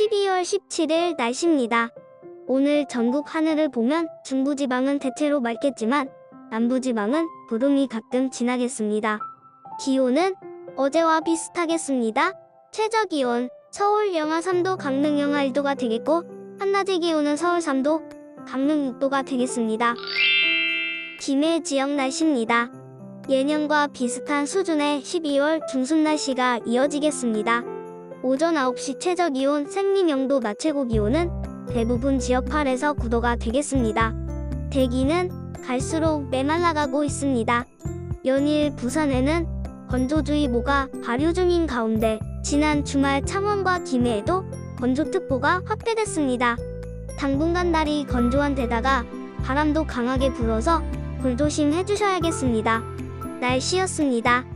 10월 17일 날씨입니다. 오늘 전국 하늘을 보면 중부지방은 대체로 맑겠지만 남부지방은 구름이 가끔 지나겠습니다. 기온은 어제와 비슷하겠습니다. 최저 기온 서울 영하 3도, 강릉 영하 1도가 되겠고 한낮의 기온은 서울 3도, 강릉 6도가 되겠습니다. 김해 지역 날씨입니다. 예년과 비슷한 수준의 12월 중순 날씨가 이어지겠습니다. 오전 9시 최저 기온 생리명도 낮 최고 기온은 대부분 지역 8에서 9도가 되겠습니다. 대기는 갈수록 메말라가고 있습니다. 연일 부산에는 건조주의보가 발효 중인 가운데 지난 주말 창원과 김해에도 건조특보가 확대됐습니다. 당분간 날이 건조한 데다가 바람도 강하게 불어서 불조심 해 주셔야겠습니다. 날씨였습니다.